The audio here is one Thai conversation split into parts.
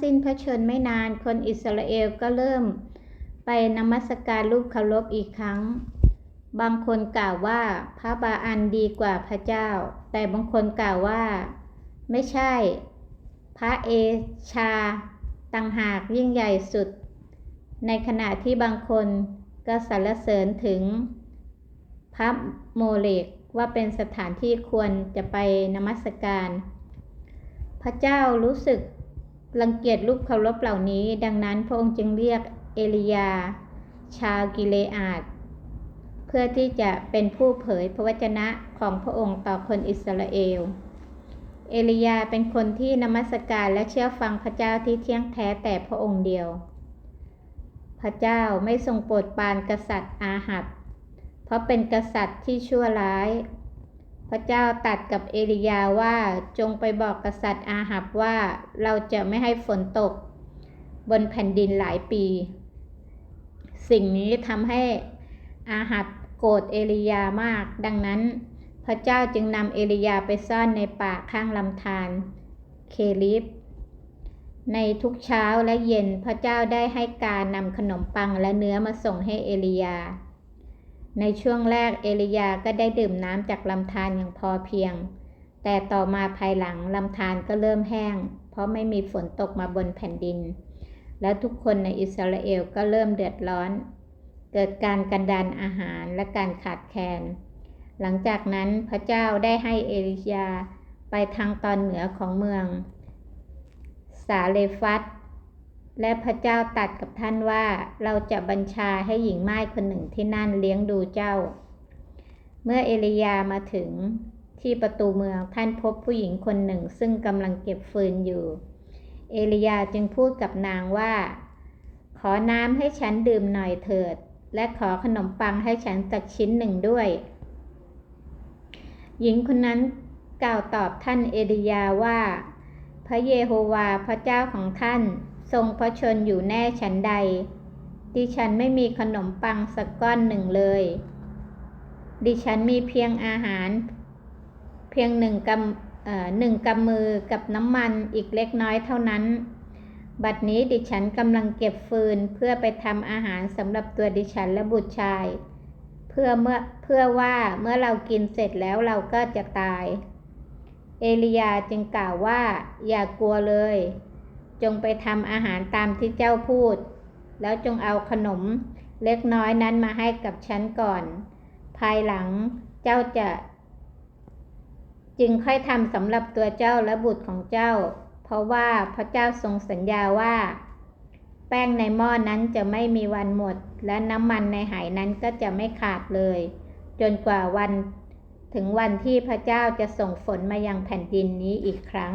สิ้นพระชนไม่นาน คนอิสราเอลก็เริ่มไปนมัสการรูปเคารพอีกครั้ง บางคนกล่าวว่าพระบาอันดีกว่าพระเจ้า แต่บางคนกล่าวว่า ไม่ใช่ พระเอชาต่างหากยิ่งใหญ่สุด ในขณะที่บางคนก็สรรเสริญถึงพระโมเลกว่าเป็นสถานที่ควรจะไปนมัสการ พระเจ้ารู้สึก รังเกียจรูปเคารพเหล่านี้ ดังนั้นพระองค์จึงเรียกเอลียา ชาวกิเลอาดเพื่อที่จะเป็นผู้เผยพระวจนะของพระองค์ต่อคนอิสราเอล เอลียาเป็นคนที่นมัสการและเชื่อฟังพระเจ้าที่เที่ยงแท้แต่พระองค์เดียว พระเจ้าไม่ทรงโปรดปรานกษัตริย์อาหับเพราะเป็นกษัตริย์ที่ชั่วร้าย พระเจ้าตัดกับเอลียาว่าจงไปบอกกษัตริย์อาหับว่าเราจะไม่ให้ฝนตก บนแผ่นดินหลายปี สิ่งนี้ทำให้อาหับโกรธเอลียามาก ดังนั้น พระเจ้าจึงนำเอลียาไปซ่อนในป่าข้างลำธารเคลิฟในทุกเช้าและเย็นพระเจ้าได้ให้การนำขนมปังและเนื้อมาส่งให้เอลียา ในช่วงแรกเอลียาก็ได้ดื่มน้ำจากลำธารอย่างพอเพียง แต่ต่อมาภายหลังลำธารก็เริ่มแห้ง เพราะไม่มีฝนตกมาบนแผ่นดิน และทุกคนในอิสราเอลก็เริ่มเดือดร้อน เกิดการกันดานอาหารและการขาดแคลน หลังจากนั้นพระเจ้าได้ให้เอลียาไปทางตอนเหนือของเมือง สาเลฟัต และพระเจ้าตัดกับท่านว่าเราจะบัญชาให้หญิงไม้คนหนึ่งที่นั่นเลี้ยงดูเจ้า เมื่อเอลียามาถึงที่ประตูเมืองท่านพบผู้หญิงคนหนึ่งซึ่งกำลังเก็บฟืนอยู่ เอลียาจึงพูดกับนางว่า ขอน้ำให้ฉันดื่มหน่อยเถิด และขอขนมปังให้ฉันสักชิ้นหนึ่งด้วย หญิงคนนั้นกล่าวตอบท่านเอลียาว่า พระเยโฮวาห์พระเจ้าของท่าน ทรงพระชนอยู่แน่ฉันใด ดิฉันไม่มีขนมปังสักก้อนหนึ่งเลย ดิฉันมีเพียงอาหาร เพียงหนึ่งกำหนึ่งกำมือกับน้ำมันอีกเล็กน้อยเท่านั้น บัดนี้ดิฉันกำลังเก็บฟืนเพื่อไปทำอาหารสำหรับตัวดิฉันและบุตรชาย เพื่อเมื่อเพื่อว่าเมื่อเรากินเสร็จแล้วเราก็จะตาย เอลียาจึงกล่าวว่า อย่ากลัวเลย จงไปทำอาหารตามที่เจ้าพูด แล้วจงเอาขนมเล็กน้อยนั้นมาให้กับฉันก่อน ภายหลังเจ้าจะ จึงค่อยทำสำหรับตัวเจ้าและบุตรของเจ้า เพราะว่าพระเจ้าทรงสัญญาว่า แป้งในหม้อนั้นจะไม่มีวันหมด และน้ำมันในไหนั้นก็จะไม่ขาดเลย จนกว่าวันถึงวันที่พระเจ้าจะส่งฝนมายังแผ่นดินนี้อีกครั้ง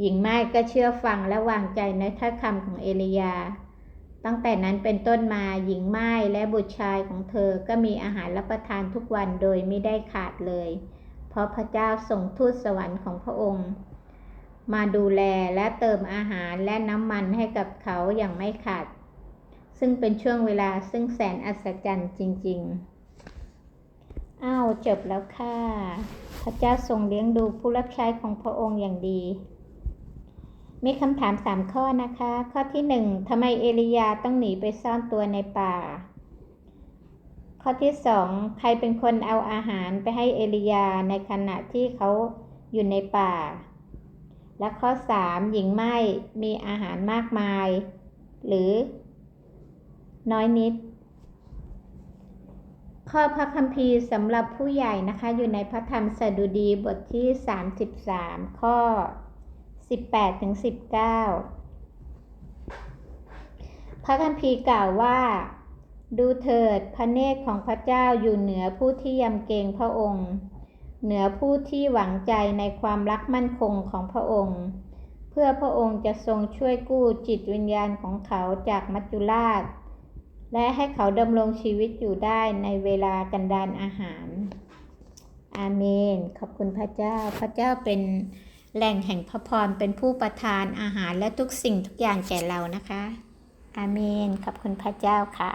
หญิงไม้ก็เชื่อฟังและวางใจในถ้อยคำของเอลียา ตั้งแต่นั้นเป็นต้นมาหญิงไม้และบุตรชายของเธอก็มีอาหารรับประทานทุกวันโดยไม่ได้ขาดเลย เพราะพระเจ้าส่งทูตสวรรค์ของพระองค์ มาดูแลและเติมอาหารและน้ำมันให้กับเขาอย่างไม่ขาด ซึ่งเป็นช่วงเวลาซึ่งแสนอัศจรรย์จริง ๆอ้าวจบแล้วค่ะ พระเจ้าทรงเลี้ยงดูผู้รับใช้ของพระองค์อย่างดี มีคำถามสามข้อนะคะ ข้อที่หนึ่งทำไมเอลียาต้องหนีไปซ่อนตัวในป่า ข้อที่สองใครเป็นคนเอาอาหารไปให้เอลียาในขณะที่เขาอยู่ในป่า และข้อสามหญิงไม้มีอาหารมากมาย หรือ น้อยนิด ข้อพระคัมภีร์สำหรับผู้ใหญ่นะคะ อยู่ในพระธรรมสดุดีบทที่ 33 ข้อ 18ถึง19 พระคัมภีร์กล่าวว่า ดูเถิดพระเนตรของพระเจ้าอยู่เหนือผู้ที่ยำเกรงพระองค์ เหนือผู้ที่หวังใจในความรักมั่นคงของพระองค์ เพื่อพระองค์จะทรงช่วยกู้จิตวิญญาณของเขาจากมัจจุราช และให้เขาดำรงชีวิตอยู่ได้ในเวลากันดานอาหาร อาเมน ขอบคุณพระเจ้า พระเจ้าเป็น แหล่งแห่งพระพรเป็นผู้ประทานอาหารและทุกสิ่งทุกอย่างแก่เรานะคะ อาเมน ขอบคุณพระเจ้าค่ะ